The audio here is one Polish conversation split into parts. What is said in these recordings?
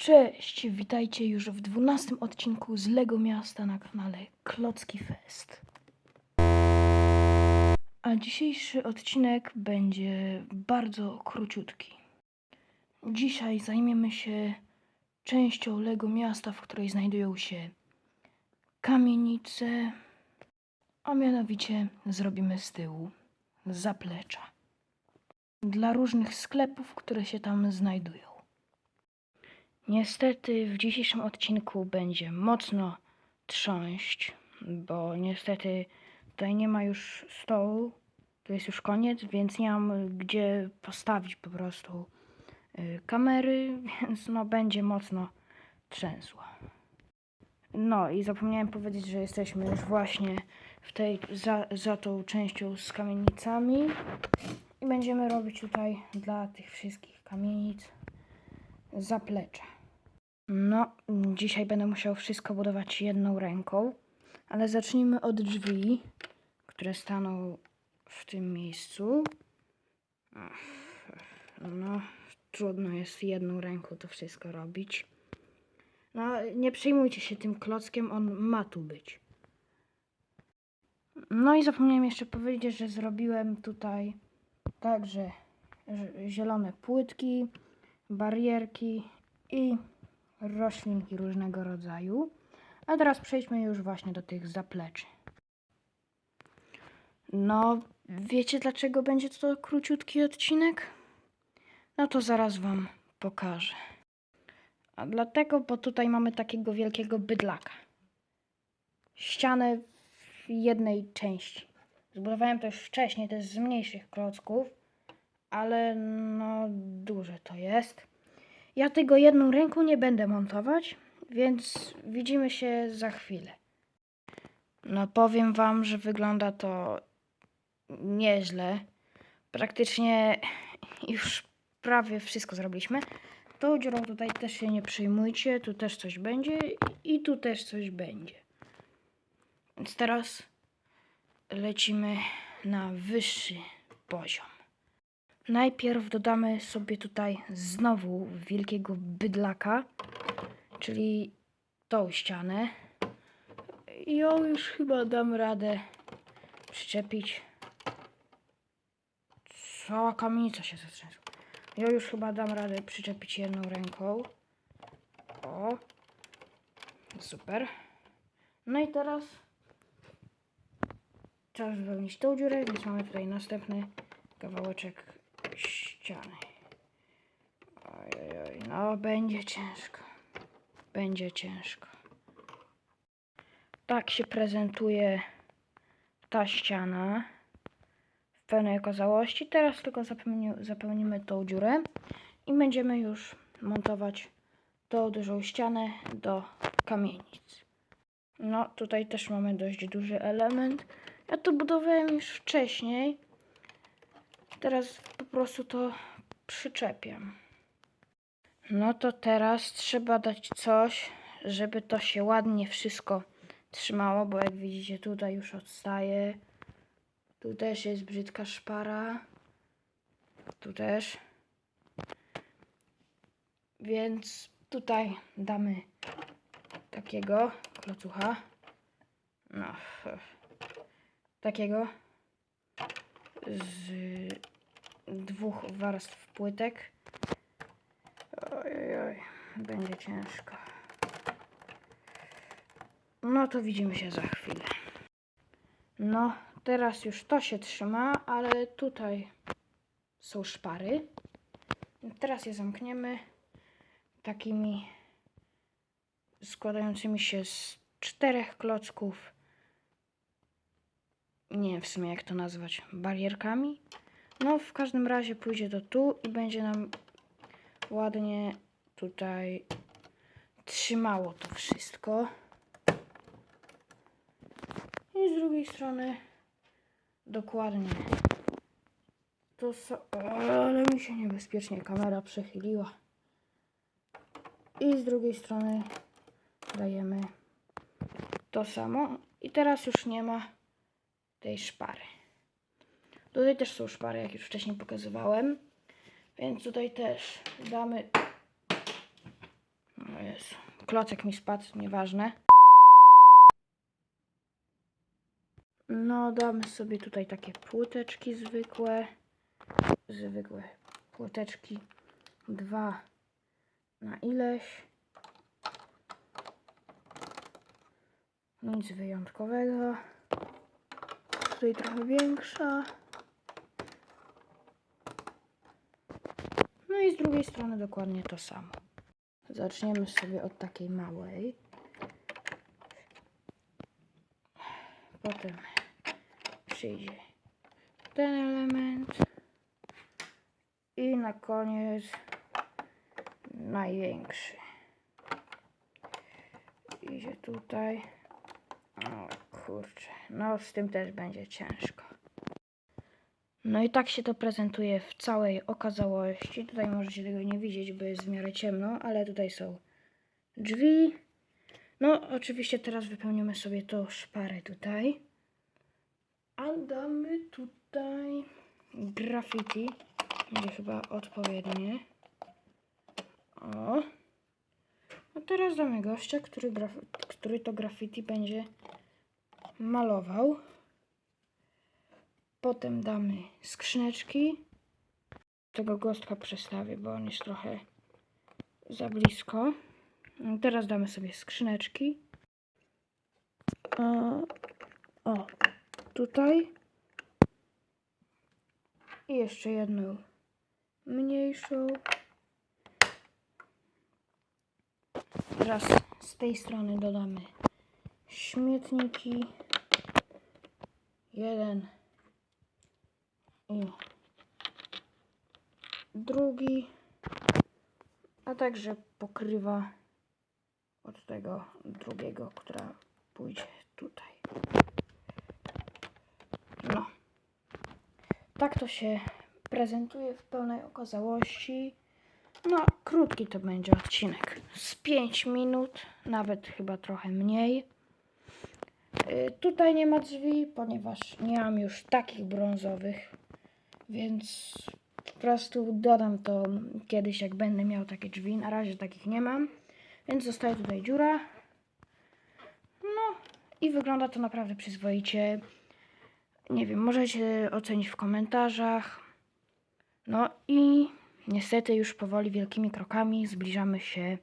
Cześć, witajcie już w dwunastym odcinku z Lego Miasta na kanale Klocki Fest. A dzisiejszy odcinek będzie bardzo króciutki. Dzisiaj zajmiemy się częścią Lego Miasta, w której znajdują się kamienice, a mianowicie zrobimy z tyłu zaplecza dla różnych sklepów, które się tam znajdują. Niestety w dzisiejszym odcinku będzie mocno trząść, bo niestety tutaj nie ma już stołu, to jest już koniec, więc nie mam gdzie postawić po prostu y, kamery, więc no będzie mocno trzęsło. No i zapomniałem powiedzieć, że jesteśmy już właśnie w tej, za, za tą częścią z kamienicami i będziemy robić tutaj dla tych wszystkich kamienic zaplecze. No, dzisiaj będę musiał wszystko budować jedną ręką, ale zacznijmy od drzwi, które staną w tym miejscu. No, trudno jest jedną ręką to wszystko robić. No, nie przejmujcie się tym klockiem, on ma tu być. No i zapomniałem jeszcze powiedzieć, że zrobiłem tutaj także zielone płytki, barierki i roślinki różnego rodzaju. A teraz przejdźmy już właśnie do tych zapleczy. No, wiecie dlaczego będzie to króciutki odcinek? No to zaraz wam pokażę. A dlatego, bo tutaj mamy takiego wielkiego bydlaka. Ścianę w jednej części. Zbudowałem to już wcześniej, to jest z mniejszych klocków, ale no duże to jest. Ja tego jedną ręką nie będę montować, więc widzimy się za chwilę. No powiem wam, że wygląda to nieźle. Praktycznie już prawie wszystko zrobiliśmy. Tą dziurą tutaj też się nie przejmujcie, tu też coś będzie i tu też coś będzie. Więc teraz lecimy na wyższy poziom. Najpierw dodamy sobie tutaj znowu wielkiego bydlaka, czyli tą ścianę. Ją już chyba dam radę przyczepić. Cała kamienica się zatrzęsła. Ja już chyba dam radę przyczepić jedną ręką. O. Super. No i teraz trzeba wypełnić tą dziurę, więc mamy tutaj następny kawałeczek ściany. Oj, oj, no będzie ciężko. Będzie ciężko. Tak się prezentuje ta ściana w pełnej okazałości. Teraz tylko zapełni, zapełnimy tą dziurę i będziemy już montować tą dużą ścianę do kamienic. No, tutaj też mamy dość duży element. Ja to budowałem już wcześniej. Teraz po prostu to przyczepiam. No to teraz trzeba dać coś, żeby to się ładnie wszystko trzymało, bo jak widzicie tutaj już odstaje. Tu też jest brzydka szpara. Tu też. Więc tutaj damy takiego klocucha. No, takiego z dwóch warstw płytek. Oj, będzie ciężko. No to widzimy się za chwilę. No, teraz już to się trzyma, ale tutaj są szpary. Teraz je zamkniemy takimi składającymi się z czterech klocków. Nie wiem w sumie jak to nazwać. Barierkami. No, w każdym razie pójdzie to tu i będzie nam ładnie tutaj trzymało to wszystko. I z drugiej strony dokładnie to so... ale mi się niebezpiecznie kamera przechyliła. I z drugiej strony dajemy to samo. I teraz już nie ma tej szpary. Tutaj też są szpary, jak już wcześniej pokazywałem. Więc tutaj też damy Jezu, klocek mi spadł, nieważne. No, damy sobie tutaj takie płóteczki zwykłe. Zwykłe płóteczki. Dwa na ileś. Nic wyjątkowego. Tutaj trochę większa. No i z drugiej strony dokładnie to samo. Zaczniemy sobie od takiej małej. Potem przyjdzie ten element. I na koniec największy. Idzie tutaj. O kurczę, no z tym też będzie ciężko. No i tak się to prezentuje w całej okazałości. Tutaj możecie tego nie widzieć, bo jest w miarę ciemno, ale tutaj są drzwi. No, oczywiście teraz wypełnimy sobie to szparę tutaj. A damy tutaj graffiti. Będzie chyba odpowiednie. O. A teraz damy gościa, który, który to graffiti będzie malował. Potem damy skrzyneczki. Tego gostka przestawię, bo on jest trochę za blisko. Teraz damy sobie skrzyneczki. O tutaj. I jeszcze jedną mniejszą. Teraz z tej strony dodamy śmietniki. Jeden i drugi, a także pokrywa od tego drugiego, która pójdzie tutaj. No. Tak to się prezentuje w pełnej okazałości. No, krótki to będzie odcinek. Z 5 minut, nawet chyba trochę mniej. Y, Tutaj nie ma drzwi, ponieważ nie mam już takich brązowych, więc po prostu dodam to kiedyś, jak będę miał takie drzwi. Na razie takich nie mam, więc zostaje tutaj dziura. No i wygląda to naprawdę przyzwoicie. Nie wiem, możecie ocenić w komentarzach. No i niestety już powoli wielkimi krokami zbliżamy się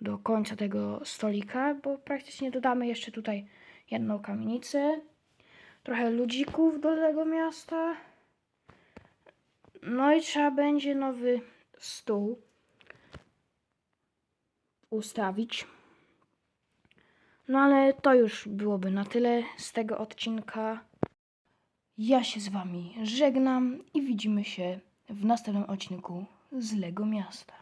do końca tego stolika, bo praktycznie dodamy jeszcze tutaj jedną kamienicę, trochę ludzików do tego miasta. No i trzeba będzie nowy stół ustawić. No ale to już byłoby na tyle z tego odcinka. Ja się z Wami żegnam i widzimy się w następnym odcinku z Lego Miasta.